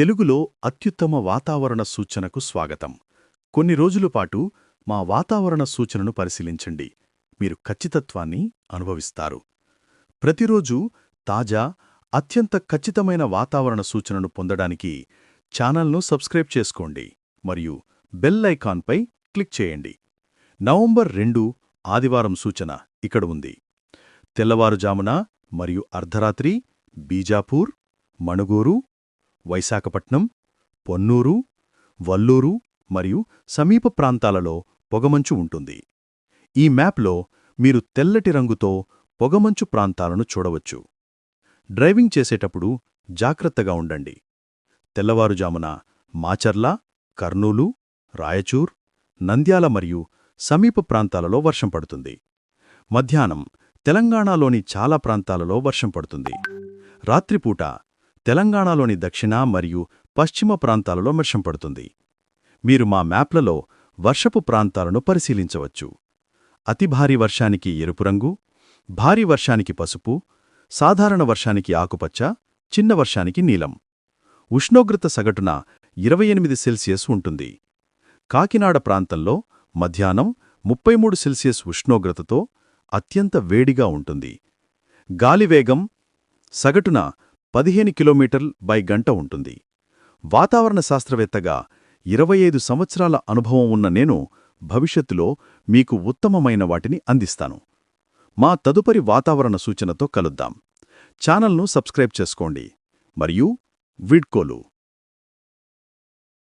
తెలుగులో అత్యుత్తమ వాతావరణ సూచనకు స్వాగతం. కొన్ని రోజుల పాటు మా వాతావరణ సూచనను పరిశీలించండి. మీరు ఖచ్చితత్వాన్ని అనుభవిస్తారు. ప్రతిరోజు తాజా అత్యంత ఖచ్చితమైన వాతావరణ సూచనను పొందడానికి ఛానల్ను సబ్స్క్రైబ్ చేసుకోండి మరియు బెల్ ఐకాన్పై క్లిక్ చేయండి. నవంబర్ రెండు ఆదివారం సూచన ఇక్కడ ఉంది. తెల్లవారుజామున మరియు అర్ధరాత్రి బీజాపూర్ మణుగూరు వైశాఖపట్నం పొన్నూరు వల్లూరు మరియు సమీప ప్రాంతాలలో పొగమంచు ఉంటుంది. ఈ మ్యాప్లో మీరు తెల్లటి రంగుతో పొగమంచు ప్రాంతాలను చూడవచ్చు. డ్రైవింగ్ చేసేటప్పుడు జాగ్రత్తగా ఉండండి. తెల్లవారుజామున మాచర్ల కర్నూలు రాయచూర్ నంద్యాల మరియు సమీప ప్రాంతాలలో వర్షం పడుతుంది. మధ్యాహ్నం తెలంగాణలోని చాలా ప్రాంతాలలో వర్షం పడుతుంది. రాత్రిపూట తెలంగాణలోని దక్షిణ మరియు పశ్చిమ ప్రాంతాలలో వర్షం పడుతుంది మీరు మా మ్యాప్లలో వర్షపు ప్రాంతాలను పరిశీలించవచ్చు. అతి భారీ వర్షానికి ఎరుపు రంగు భారీ వర్షానికి పసుపు సాధారణ వర్షానికి ఆకుపచ్చ చిన్న వర్షానికి నీలం. ఉష్ణోగ్రత సగటున ఇరవై ఎనిమిది సెల్సియస్ ఉంటుంది. కాకినాడ ప్రాంతంలో మధ్యాహ్నం ముప్పై మూడు సెల్సియస్ ఉష్ణోగ్రతతో అత్యంత వేడిగా ఉంటుంది. గాలివేగం సగటున పదిహేను కిలోమీటర్ బై గంట ఉంటుంది. వాతావరణ శాస్త్రవేత్తగా ఇరవై ఐదు సంవత్సరాల అనుభవం ఉన్న నేను భవిష్యత్తులో మీకు ఉత్తమమైన వాటిని అందిస్తాను. మా తదుపరి వాతావరణ సూచనతో కలుద్దాం. ఛానల్ను సబ్స్క్రైబ్ చేసుకోండి. మరియు విడ్కోలు.